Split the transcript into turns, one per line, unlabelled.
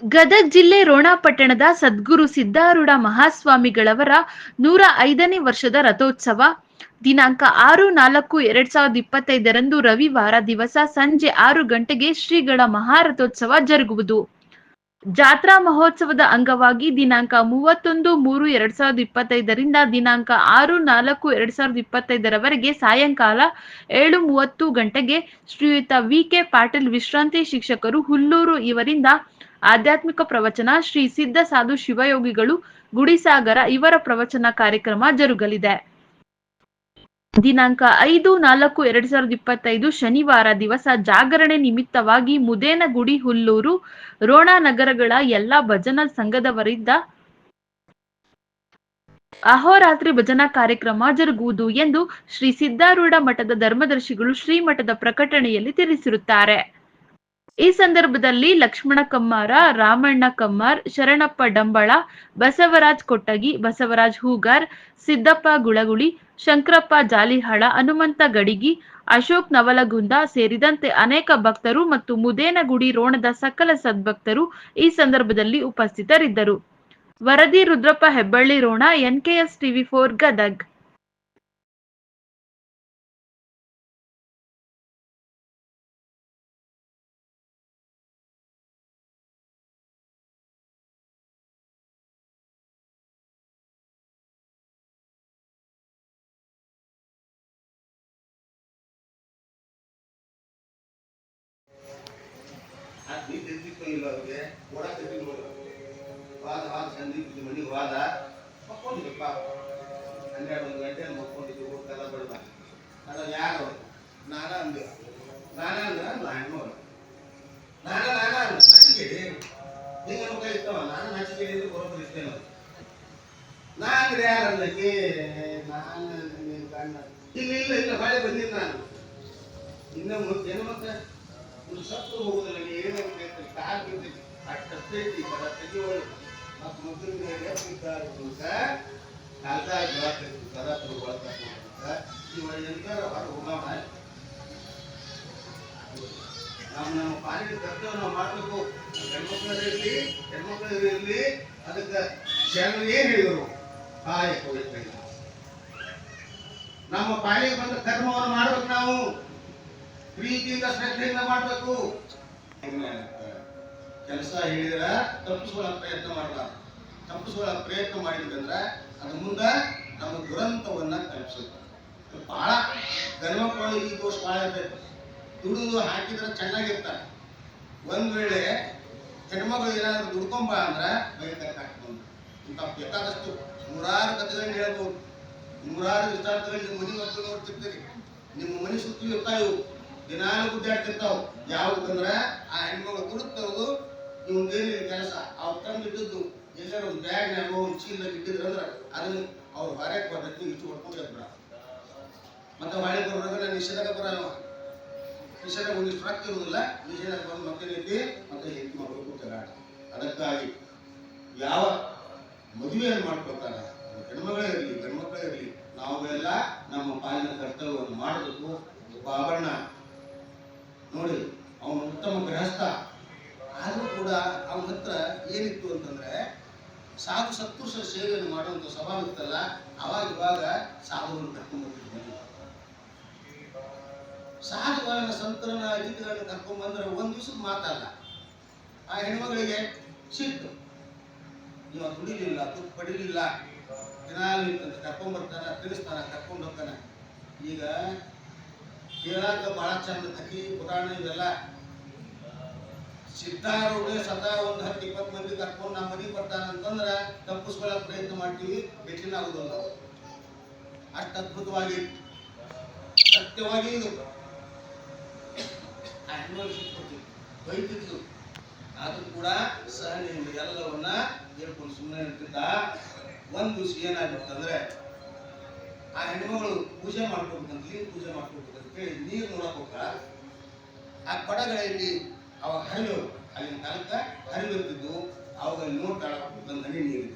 ಗದಗ ಜಿಲ್ಲೆ ರೋಣ ಪಟ್ಟಣದ ಸದ್ಗುರು ಸಿದ್ಧಾರೂಢ ಮಹಾಸ್ವಾಮಿಗಳವರ ನೂರ ಐದನೇ ವರ್ಷದ ರಥೋತ್ಸವ. ದಿನಾಂಕ ಆರು ನಾಲ್ಕು ಎರಡ್ ಸಾವಿರದ ಇಪ್ಪತ್ತೈದರಂದು ರವಿವಾರ ದಿವಸ ಸಂಜೆ ಆರು ಗಂಟೆಗೆ ಶ್ರೀಗಳ ಮಹಾರಥೋತ್ಸವ ಜರುಗುವುದು. ಜಾತ್ರಾ ಮಹೋತ್ಸವದ ಅಂಗವಾಗಿ ದಿನಾಂಕ ಮೂವತ್ತೊಂದು ಮೂರು ಎರಡ್ ಸಾವಿರದ ಇಪ್ಪತ್ತೈದರಿಂದ ದಿನಾಂಕ ಆರು ನಾಲ್ಕು ಎರಡ್ ಸಾವಿರದ ಇಪ್ಪತ್ತೈದರವರೆಗೆ ಸಾಯಂಕಾಲ ಏಳು ಮೂವತ್ತು ಗಂಟೆಗೆ ಶ್ರೀಯುತ ವಿ ಕೆ ಪಾಟೀಲ್ ವಿಶ್ರಾಂತಿ ಶಿಕ್ಷಕರು ಹುಲ್ಲೂರು ಇವರಿಂದ ಆಧ್ಯಾತ್ಮಿಕ ಪ್ರವಚನ, ಶ್ರೀ ಸಿದ್ಧ ಸಾಧು ಶಿವಯೋಗಿಗಳು, ಗುಡಿಸಾಗರ ಇವರ ಪ್ರವಚನ ಕಾರ್ಯಕ್ರಮ ಜರುಗಲಿದೆ. ದಿನಾಂಕ ಐದು ನಾಲ್ಕು ಎರಡ್ ಸಾವಿರದ ಇಪ್ಪತ್ತೈದು ಶನಿವಾರ ದಿವಸ ಜಾಗರಣೆ ನಿಮಿತ್ತವಾಗಿ ಮುದೇನಗುಡಿ ಹುಲ್ಲೂರು, ರೋಣ ನಗರಗಳ ಎಲ್ಲಾ ಭಜನಾ ಸಂಘದವರಿಂದ ಅಹೋರಾತ್ರಿ ಭಜನಾ ಕಾರ್ಯಕ್ರಮ ಜರುಗುವುದು ಎಂದು ಶ್ರೀ ಸಿದ್ಧಾರೂಢ ಮಠದ ಧರ್ಮದರ್ಶಿಗಳು ಶ್ರೀಮಠದ ಪ್ರಕಟಣೆಯಲ್ಲಿ ತಿಳಿಸಿರುತ್ತಾರೆ. ಈ ಸಂದರ್ಭದಲ್ಲಿ ಲಕ್ಷ್ಮಣ ಕಮ್ಮಾರ, ರಾಮಣ್ಣ ಕಮ್ಮಾರ್, ಶರಣಪ್ಪ ಡಂಬಳ, ಬಸವರಾಜ್ ಕೊಟ್ಟಗಿ, ಬಸವರಾಜ್ ಹೂಗಾರ್, ಸಿದ್ದಪ್ಪ ಗುಳಗುಳಿ, ಶಂಕರಪ್ಪ ಜಾಲಿಹಾಳ, ಹನುಮಂತ ಗಡಿಗಿ, ಅಶೋಕ್ ನವಲಗುಂದ ಸೇರಿದಂತೆ ಅನೇಕ ಭಕ್ತರು ಮತ್ತು ಮುದೇನಗುಡಿ ರೋಣದ ಸಕಲ ಸದ್ಭಕ್ತರು ಈ ಸಂದರ್ಭದಲ್ಲಿ ಉಪಸ್ಥಿತರಿದ್ದರು. ವರದಿ Rudrappa Hebballi Rona NKS TV four Gadag.
ಇಲ್ಲ ಅವ್ರಿಗೆ. ಓಡಾಕ್ ವಾದ ವಾದ ಸಂಧಿ ಮನೆಗೆ ವಾದ. ಮಕ್ಕೊಂಡಿದ್ದು ಪಾಪ ಹನ್ನೆರಡು, ಒಂದು ಗಂಟೆ ಮಕ್ಕೊಂಡಿದ್ದು ಊಟಕ್ಕೆಲ್ಲ ಬಡದ ಅದ ಯಾರು? ನಾನ ಅಂದೆ. ನಾನ ಅಂದ್ರೆ ನಾ ಹೆಣ್ಣೋರು ನಾನ ನಾನ ಅಂದ. ನಚಿಕೇಳಿ ಹಿಂಗ ನಮ್ಮ ಕೈ ಇತ್ತವ ನಾನು ನಚಿಕೇಳಿ ಅಂದ್ರೆ ಬರೋಬ್ರು ಇರ್ತೇನೆ ನಾ ಅಂದ್ರೆ ಯಾರು ಅಂದಕ್ಕೆ ನಾನು ಇಲ್ಲ ಇಲ್ಲ ಇಲ್ಲ ಹೊಳೆ ಬಂದಿಲ್ಲ ನಾನು. ಇನ್ನ ಏನು ಮತ್ತೆ. ಒಂದು ಸತ್ತು ಹೋಗುದಿಲ್ಲ ಏನೋ ಕಾಲು ಬಿದ್ದೈತಿ ಅಷ್ಟು ತಪ್ಪೈತಿ ಬರ ತೆಗಿಯೋಳು ಮತ್ತು ಮುದ್ದಿನ ಎತ್ತಿದ್ದಾರೆ ಕಾಲ್ದಾಗ ಬರತೈತಿ ಕರ ಬಳಕ ಇವ ಎಂತಾರ ಹೊರ ನಾವು ನಮ್ಮ ಪಾಲಿನ ಕರ್ತವ್ಯ ನಾವು ಮಾಡಬೇಕು. ಹೆಣ್ಮಕ್ಳು ಇರಲಿ ಅದಕ್ಕೆ ಶರಣರು ಏನು ಹೇಳಿದರು? ಪವಿತ್ರ ನಮ್ಮ ಪಾಲಿಗೆ ಬಂದ ಕರ್ಮವನ್ನು ಮಾಡ್ಬೇಕು ನಾವು. ಪ್ರೀತಿಯಿಂದ ಶ್ರದ್ಧೆಯಿಂದ ಮಾಡಬೇಕು. ಕೆಲಸ ಹೇಳಿದ್ರ ತಪ್ಪಿಸ್ಕೊಳ್ಳೋ ಪ್ರಯತ್ನ ಮಾಡಬಾರ್ದು ತಪ್ಪಿಸ್ಕೊಳ್ಳೋ ಪ್ರಯತ್ನ ಮಾಡಿದ್ರಂದ್ರ ಅದು ಮುಂದೆ ನಮ್ಮ ದುರಂತವನ್ನ ತಲುಪಿಸುತ್ತೆ. ಬಹಳ ಗಣಮಕ್ಕಳು ಈ ದೋಷ ಭಾಳ ಇರ್ತೈತೆ. ದುಡಿದು ಹಾಕಿದ್ರೆ ಚೆನ್ನಾಗಿರ್ತಾರೆ. ಒಂದ್ ವೇಳೆ ಹೆಣ್ಮಗಳು ಏನಾದ್ರು ದುಡ್ಕೊಂಬ ಅಂದ್ರ ಬೈತಕ್ಕ ಇಂಥ ಬೇಕಾದಷ್ಟು ನೂರಾರು ಕಥೆಗಳನ್ನ ಹೇಳ್ಬೋದು. ನೂರಾರು ವಿಚಾರದಲ್ಲಿ ನಿಮ್ಮ ಮನೆ ನೋಡ್ತಿರ್ತೀರಿ. ನಿಮ್ಮ ಮನೆ ಸುತ್ತಲೂ ಇರ್ತಾವು ದಿನಾಲು ಗುದ್ದಾಡ್ತಿರ್ತಾವ. ಯಾವ್ದಂದ್ರ ಆ ಹೆಣ್ಮಗಳು ದುಡುತ್ತವ್ರು ಇವಂದೇನು ಕೆಲಸ ಅವ್ರು ತಂದಿಟ್ಟಿದ್ದು ಎಲ್ಲರೂ ಒಂದು ಬ್ಯಾಗ್ನಾಗ ಒಂದು ಚೀಲದಾಗ ಇಟ್ಟಿದ್ರಂದ್ರ ಅದನ್ನ ಅವ್ರು ಹೊರಗೆ ಬರ್ತೈತಿ ಇಷ್ಟು ಹೊಡ್ಕೊಂಡು ಬಿಡ ಮತ್ತೆ ಹೊಳೆ ನಾನು ನಿಷೇಧಕ್ಕೆ ಬರಲ್ಲ. ನಿಷೇಧ ಒಂದಿಷ್ಟು ರೊಕ್ಕ ಇರುವುದಿಲ್ಲ ನಿಷೇಧಕ್ಕೆ ಬಂದು ಮಕ್ಕಳೈತಿ ಮತ್ತೆ ಹೆಂಡತಿ ಮಕ್ಕಳು ಜಗಾಟ ಅದಕ್ಕಾಗಿ ಯಾವ ಮದುವೆಯನ್ನು ಮಾಡ್ಕೊಳ್ತಾರೆ ಹೆಣ್ಮಗಳೇ ಇರಲಿ, ಗಂಡ್ಮಕ್ಳೇ ಇರಲಿ. ನಾವೆಲ್ಲ ನಮ್ಮ ಪಾಲಿನ ಕರ್ತವ್ಯವನ್ನು ಮಾಡಬೇಕು ಆಭರಣ ನೋಡಿ, ಅವನು ಉತ್ತಮ ಗೃಹಸ್ಥ. ಆದರೂ ಕೂಡ ಅವನ ಹತ್ರ ಏನಿತ್ತು ಅಂತಂದ್ರೆ, ಸಾಧು ಸತ್ಪುರುಷ ಸೇವೆಯನ್ನು ಮಾಡುವಂಥ ಸ್ವಭಾವ ಇತ್ತಲ್ಲ, ಅವಾಗ ಇವಾಗ ಸಾಧುವನ್ನು ಕರ್ಕೊಂಡ್ಬರ್ತಿದ್ವಿ ಸಾಧುಗಳನ್ನ ಸಂತರನ್ನ ಕರ್ಕೊಂಡು ಕರ್ಕೊಂಡ್ಬಂದ್ರೆ ಒಂದು ದಿವಸದ ಮಾತಲ್ಲ. ಆ ಹೆಣ್ಮಗಳಿಗೆ, ಸಿಟ್ಟು. ಇವ ದುಡಿಲಿಲ್ಲ ತುಪ್ಪ ಪಡಿಲಿಲ್ಲ. ದಿನಾಲು ಕರ್ಕೊಂಡ್ಬರ್ತಾನ ತಿಳಿಸ್ತಾನ ಕರ್ಕೊಂಡು ಹೋಗ್ತಾನೆ. ಈಗ ಕೇಳಾಕ ಬಹಳ ಚಂದ ಕಥಿ ಪುರಾಣ ಇವೆಲ್ಲ. ಸಿದ್ಧಾರೂಢ ಸದಾ ಒಂದು ಹತ್ತು ಇಪ್ಪತ್ತು ಮಂದಿ ಕರ್ಕೊಂಡು ನಮ್ಮ ಮನೆಗೆ ಬರ್ತಾನಂತಂದ್ರೆ ತಪ್ಪಿಸ್ಕೊಳ್ಳೋಕೆ ಪ್ರಯತ್ನ ಮಾಡ್ತೀವಿ ಬೆಟ್ಟಿನ ಆಗೋದಲ್ಲ ಅಷ್ಟು ಅದ್ಭುತವಾಗಿ, ಸತ್ಯವಾಗಿ ಇದು. ಆ ಬೈತಿದ್ಲು. ಆದ್ರೂ ಕೂಡ ಸಹನೆಯಿಂದ ಎಲ್ಲವನ್ನ ಹೇಳ್ಕೊಂಡು ಸುಮ್ಮನೆ ಇರ್ತಿದ್ದ. ಒಂದು ದಿವಸ ಏನಾಗಿತ್ತಂದ್ರೆ ಆ ಹೆಣ್ಮಗಳು ಪೂಜೆ ಮಾಡ್ಕೊಬೇಕಂತ ನೀರು ಪೂಜೆ ಮಾಡ್ಕೊಬೇಕಂತ ಹೇಳಿ ನೀರು ನೋಡಕ್ ಹೋಗ್ತಾರ ಆ ಕೊಡಗಳಲ್ಲಿ ಅವ ಹರಿವು ಅಲ್ಲಿನ ಕಾಲಕ್ಕ ಹರಿವು ಇರ್ತಿದ್ವು ಅವುಗಳಲ್ಲಿ ನೋಡ್ತಾಳ ಹನಿ ನೀರು